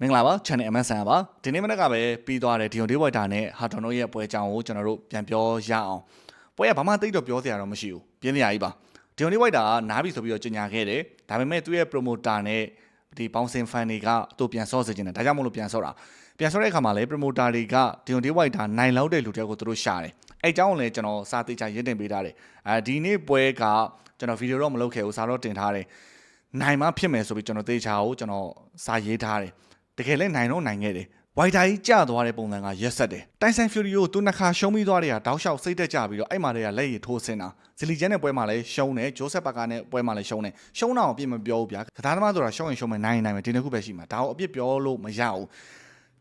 မင်္ဂလာပါ channel MSN ပါဒီနေ့မနေ့ကပဲပြီးသွားတယ်ဒီယွန်ဒေးဝိုက်တာနဲ့ဟာတွန်တို့ရဲ့ပွဲအကြောင်းကိုကျွန်တော်တို့ပြန်ပြောရအောင်ပွဲကဘာမှတိတ်တော့ပြောစရာတော့မရှိဘူးပြင်းစရာကြီးပါဒီယွန်ဒေးဝိုက်တာကနားပြီဆိုပြီးတော့ကြေညာခဲ့တယ်ဒါပေမဲ့သူ့ရဲ့ promoter နဲ့ဒီ bouncing fan တွေကသူ့ပြန်ဆော့စေချင်တယ်ဒါကြောင့်မလို့ပြန်ဆော့တာပြန်ဆော့တဲ့အခါမှာလည်း promoter တွေကဒီယွန်ဒေးဝိုက်တာနိုင်လောက်တဲ့လူတွေကိုသူတို့ရှာတယ်အဲအကြောင်းကိုလည်းကျွန်တော်စာသေးချာရင်းတင်ပေးထားတယ်အဲဒီနေ့ပွဲကကျွန်တော်ဗီဒီယိုတော့မလုပ်ခဲ့ဘူးစာတော့တင်ထားတယ်နိုင်မှဖြစ်မယ်ဆိုပြီးကျွန်တော်သေချာကိုကျွန်တော်စာရေးထားတယ် တကယ်လည်းနိုင်တော့နိုင်ခဲ့တယ်ဝိုင်တာကြီးကျသွားတဲ့ပုံစံကရက်ဆက်တယ်တိုင်ဆန်ဖျူရီကိုသူနှစ်ခါရှုံးပြီးသွားတဲ့ကတောက်လျှောက်စိတ်တက်ကြပြီးတော့အဲ့မှာတည်းကလက်ရည်ထိုးစင်တာဇလီချန်နဲ့ပွဲမှာလည်းရှုံးတယ်ဂျိုးဆက်ပါကာနဲ့ပွဲမှာလည်းရှုံးတယ်ရှုံးတော့အပြစ်မပြောဘူးဗျာကစားသမားဆိုတာရှုံးရင်ရှုံးမယ်နိုင်ရင်နိုင်မယ်ဒီနှစ်ခုပဲရှိမှာဒါကိုအပြစ်ပြောလို့မရဘူး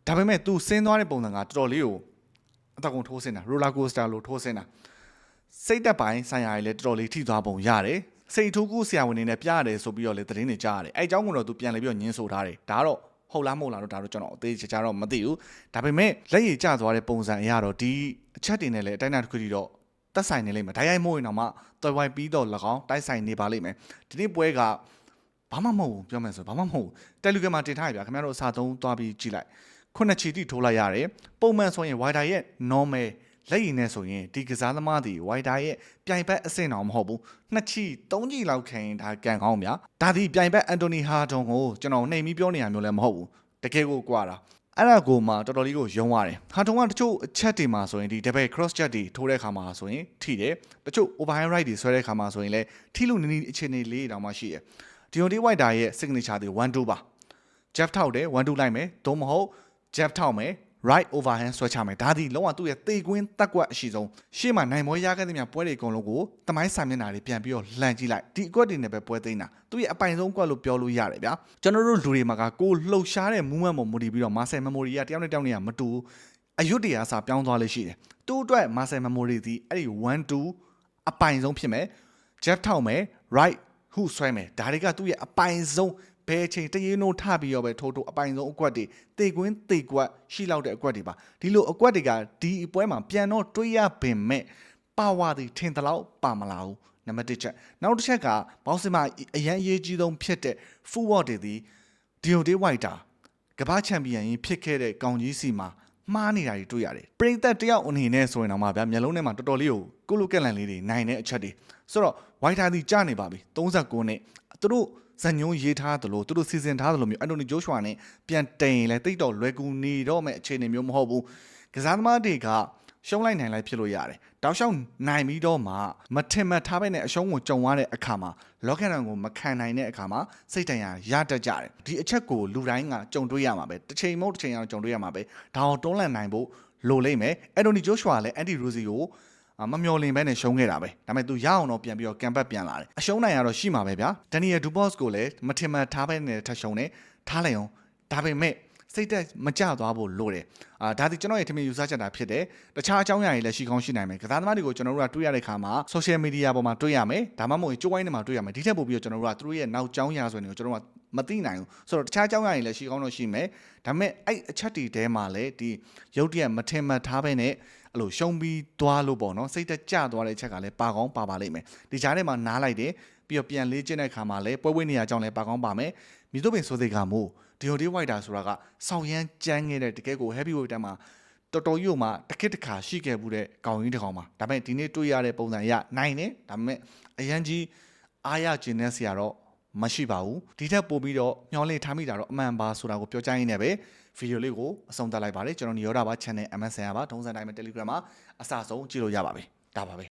ဒါပေမဲ့ तू ဆင်းသွားတဲ့ပုံစံကတော်တော်လေးကိုအတကုံထိုးစင်တာရိုလာကိုစတာလိုထိုးစင်တာစိတ်တက်ပိုင်းဆိုင်ရာကြီးလည်းတော်တော်လေးထိသွားပုံရတယ်စိတ်ထိုးကူဆရာဝန်တွေနဲ့ပြရတယ်ဆိုပြီးတော့လေသတင်းတွေကြားရတယ်အဲအကြောင်းကတော့ तू ပြန်လေပြီးတော့ညင်းဆိုထားတယ်ဒါကတော့ ဟုတ်လားမဟုတ်လားတော့ဒါတော့ကျွန်တော်အသေးချာချာတော့မသိဘူးဒါပေမဲ့လက်ရည်ကျသွားတဲ့ပုံစံအရတော့ဒီအချက်တွေနဲ့လည်းအတိုင်းအတာတစ်ခုထိတော့တက်ဆိုင်နေလိမ့်မယ်ဓာတ်ရိုက်မို့ရင်တော့မှတော်ဝိုင်ပြီးတော့၎င်းတိုက်ဆိုင်နေပါလိမ့်မယ်ဒီနေ့ပွဲကဘာမှမဟုတ်ဘူးပြောမယ်ဆိုဘာမှမဟုတ်ဘူးတယ်လီဂရမ်မှာတင်ထားရဗျာခင်ဗျားတို့အစာသုံးသွားပြီးကြည့်လိုက်ခုနှစ်ချီတိထိုးလိုက်ရတယ်ပုံမှန်ဆိုရင် wider ရဲ့ normal လက်ရည်နဲ့ဆိုရင်ဒီကစားသမားတွေ wider ရဲ့ပြိုင်ဘက်အဆင့်တော်မဟုတ်ဘူးနှစ်ချီသုံးချီလောက်ခံရင်ဒါကန်ကောင်းဗျာဒါဒီပြိုင်ဘက်အန်တိုနီဟာတွန်ကိုကျွန်တော်နှိမ်ပြီးပြောနေရမျိုးလည်းမဟုတ်ဘူးတကယ်ကိုကွာတာအဲ့ဒါကိုမှတော်တော်လေးကိုယုံရတယ်ဟာတွန်ကတချို့အချက်တွေမှာဆိုရင်ဒီ double cross check တွေထိုးတဲ့ခါမှာဆိုရင်ထိတယ်တချို့ overhand right တွေဆွဲတဲ့ခါမှာဆိုရင်လည်းထိလို့နီးနီးအခြေအနေလေးတောင်မှရှိတယ်ဒီယွန်ဒီဝိုက်တာရဲ့ signature တွေ1 2ပါ Jeff ထောက်တယ်1 2လိုက်မယ်သို့မဟုတ် Jeff ထောက်မယ် right overhand ဆွဲချမယ်ဒါဒီလုံးဝသူ့ရဲ့သေကွင်းတက်ကွက်အရှိဆုံးရှေ့မှာနိုင်မောရခဲ့တဲ့မြပွဲတွေအကုန်လုံးကိုတမိုင်းစာမျက်နှာတွေပြန်ပြီးတော့လှန်ကြည့်လိုက်ဒီအကွက်တွေနဲ့ပဲပွဲသိမ်းတာသူ့ရဲ့အပိုင်ဆုံးကွက်လို့ပြောလို့ရတယ်ဗျာကျွန်တော်တို့လူတွေမှာကကိုလှုပ်ရှားတဲ့ movement ပေါ်မူတည်ပြီးတော့ muscle memory ကတယောက်နဲ့တယောက်နဲ့ကမတူဘူးအယွတ်တရားစာပြောင်းသွားလို့ရှိတယ်သူ့အတွက် muscle memory ဒီအဲ့ဒီ1 2အပိုင်ဆုံးဖြစ်မယ် Jeff ထောက်မယ် right ဟုဆွဲမယ်ဒါတွေကသူ့ရဲ့အပိုင်ဆုံး ဘယ်ချိန်တရေနိုးထပြီးတော့ပဲထိုးထိုးအပိုင်ဆုံးအကွက်တွေတေကွင်းတေကွက်ရှိလောက်တဲ့အကွက်တွေပါဒီလိုအကွက်တွေကဒီအပွဲမှာပြန်တော့တွေးရပင်မဲ့ပါဝါတွေထင်သလောက်ပါမလာဘူးနံပါတ်1ချက်နောက်တစ်ချက်ကဘောင်းစင်မအရန်အရေးကြီးဆုံးဖြစ်တဲ့ football တွေဒီဒီယိုဒေးဝိုက်တာကမ္ဘာချန်ပီယံကြီးဖြစ်ခဲ့တဲ့ကောင်ကြီးစီမှာမှားနေတာတွေတွေ့ရတယ်ပရိသတ်တယောက်အနေနဲ့ဆိုရင်တော့မှဗျာမျက်လုံးထဲမှာတော်တော်လေးကိုကိုလိုကက်လန်လေးတွေနိုင်တဲ့အချက်တွေဆိုတော့ဝိုက်တာဒီကြနေပါပြီ39နှစ်သူတို့ ဇန်ညုံရေးထားသလိုသူတို့စီစဉ်ထားသလိုမျိုးအန်တိုနီဂျိုးရှွာနဲ့ပြန်တိန်လဲတိတ်တော့လွယ်ကူနေတော့မဲ့အခြေအနေမျိုးမဟုတ်ဘူးကစားသမားတွေကရှုံးလိုက်နိုင်လိုက်ဖြစ်လို့ရတယ်တောက်လျှောက်နိုင်ပြီးတော့မှမထင်မှတ်ထားပဲနဲ့အရှုံးကိုကြုံရတဲ့အခါမှာလော့ကရန်ကိုမခံနိုင်တဲ့အခါမှာစိတ်တန်ရာရတတ်ကြတယ်ဒီအချက်ကိုလူတိုင်းကကြုံတွေ့ရမှာပဲတစ်ချိန်မဟုတ်တစ်ချိန်အောင်ကြုံတွေ့ရမှာပဲဒါအောင်တွန်းလှန်နိုင်ဖို့လိုလိမ့်မယ်အန်တိုနီဂျိုးရှွာလည်းအန်တီရိုစီကိုအာ မမျော်လင်ပဲနဲ့ရှုံးခဲ့တာပဲဒါပေမဲ့သူရအောင်တော့ပြန်ပြီးတော့ကံပတ်ပြန်လာတယ်အရှုံးနိုင်ရတော့ရှိမှာပဲဗျာဒန်နီယယ်ဒူဘော့စ်ကိုလည်းမထင်မှတ်ထားပဲနဲ့ထပ်ရှုံးတယ်ထားလိုက်အောင်ဒါပေမဲ့ စိတ်တက်မကြသွားဖို့လိုတယ်အာဒါဒီကျွန်တော်ရဲ့ထင်မြင်ယူဆချက်တာဖြစ်တယ်တခြားအကြောင်းအရာတွေလည်းရှိကောင်းရှိနိုင်မယ်ကစားသမားတွေကိုကျွန်တော်တို့ကတွေ့ရတဲ့ခါမှာ social media ပေါ်မှာတွေ့ရမယ်ဒါမှမဟုတ်ကြိုးဝိုင်းတွေမှာတွေ့ရမယ်ဒီထက်ပိုပြီးတော့ကျွန်တော်တို့ကသူတို့ရဲ့နောက်ကြောင်းရာဆိုရင်ကိုကျွန်တော်တို့ကမသိနိုင်ဘူးဆိုတော့တခြားအကြောင်းအရာတွေလည်းရှိကောင်းတော့ရှိမယ်ဒါပေမဲ့အဲ့အချက်တွေထဲမှာလည်းဒီရုပ်တရက်မထင်မှတ်ထားပဲနဲ့အဲ့လိုရှုံးပြီးသွားလို့ပေါ့နော်စိတ်တက်ကြသွားတဲ့အချက်ကလည်းပါကောင်းပါပါလိမ့်မယ်ဒီကြားထဲမှာနားလိုက်တယ် ပြီးတော့ပြန်လေးကျင့်တဲ့ခါမှာလည်းပွဲဝဲနေရကြောင်းလည်းပါကောင်းပါမယ်မြေတို့ပင်ဆိုတဲ့ကမို့ဒီယိုဒီဝိုက်တာဆိုတာကဆောင်းရမ်းကြမ်းခဲ့တဲ့တကယ်ကို heavy weight တန်းမှာတော်တော်ကြီးမှတစ်ခစ်တစ်ခါရှိခဲ့မှုတဲ့ကောင်ကြီးတစ်ကောင်ပါဒါပေမဲ့ဒီနေ့တွေ့ရတဲ့ပုံစံအရနိုင်တယ်ဒါပေမဲ့အရန်ကြီးအားရကျင်တဲ့ဆရာတော့မရှိပါဘူးဒီထက်ပိုပြီးတော့မျောလင့်ထားမိတာတော့အမှန်ပါဆိုတာကိုပြောကြရင်းနဲ့ပဲဗီဒီယိုလေးကိုအဆုံးသတ်လိုက်ပါတယ်ကျွန်တော်ညောတာပါ channel MSN ပါထုံးစံတိုင်းမှာ Telegram မှာအစဆုံးကြည့်လို့ရပါပြီဒါပါပဲ